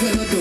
খেলা তো